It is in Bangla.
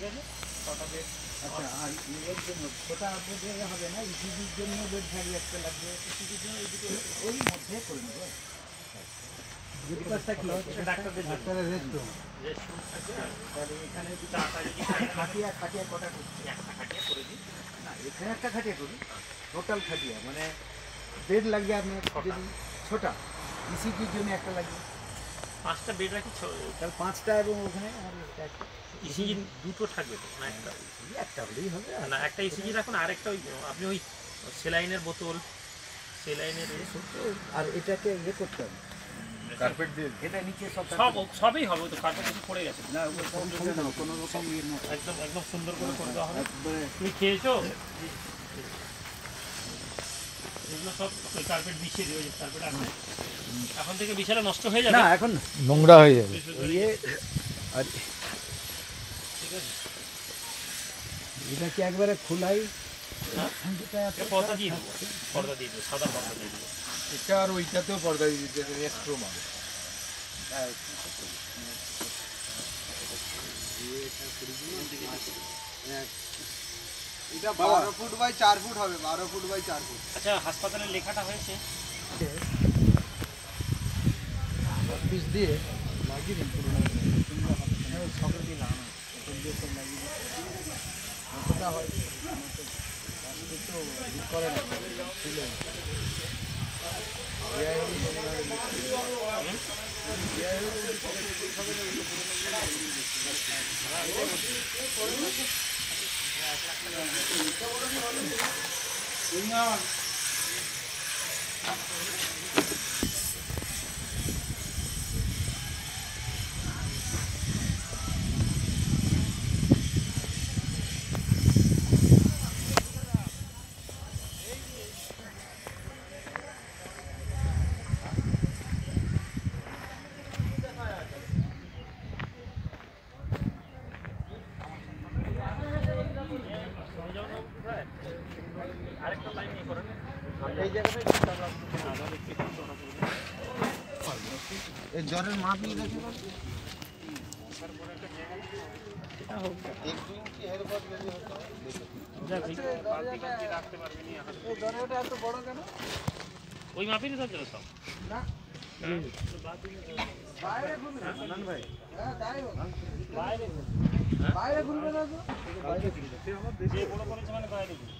ঠিক আছে? বেড আচ্ছা আর এর জন্য হবে না ইসিজির জন্য বেড একটা লাগবে। ইসিজির জন্য ওই মধ্যে করে নেব। এখানে একটা খাটিয়ে করে দিই। না এখানে একটা খাটিয়া করি টোটাল খাটিয়া মানে বেড লাগবে আপনার যদি ছোটা। ইসিজির জন্য একটা লাগবে। পাঁচটা বেড রাখি তাহলে পাঁচটা এবং ওখানে ইসিজি দুটো থাকবে তো? না একটা? একটা হলেই হবে না একটা ইসিজি রাখুন আর একটা ওই আপনি ওই সেলাইনের বোতল সেলাইনের আর এটাকে ইয়ে করতে হবে। কার্পেট দিয়ে এটা নিচে সব সব সবই হবে তো কার্পেট কিছু পড়ে গেছে। না কোনো রকম ইয়ে একদম একদম সুন্দর করে করে দেওয়া হবে। তুমি খেয়েছো? এগুলো সব কার্পেট বিছিয়ে যে কার্পেট আছে। এখন থেকে বিছানা নষ্ট হয়ে যাবে? না এখন নোংরা হয়ে যাবে। ইয়ে আর ঠিক আছে। এটাকে একবারে খোলাই? হ্যাঁ? পর্দা দিয়ে দেবো। পর্দা দিয়ে দেবো সাদা পর্দা দিয়ে দেবো। এটা আর ওইটাতেও পর্দা দিয়ে দিতে রেস্ট রুম হবে। এটা বারো ফুট বাই চার ফুট হবে বারো ফুট বাই চার ফুট। আচ্ছা হাসপাতালের লেখাটা হয়েছে? পিস দিয়ে লাগিয়ে দিন পুরো। সকল দিয়ে লাগানো দিয়ে সব লাগিয়ে দিন কতটা হয় তো করে না ছিল আরেকটা এই জ্বরের মাপ নিয়ে দেখে। বড় ওই মাপেরই তো চলো সব? বাইরে খুলবে না। ভাই। হ্যাঁ তাই হোক। বাইরে বাইরে খুলবে না তো? বড় করেছে মানে বাইরে দিই। কালকে ফিরে দেখলাম না এটা মনে এমনি ড্রেস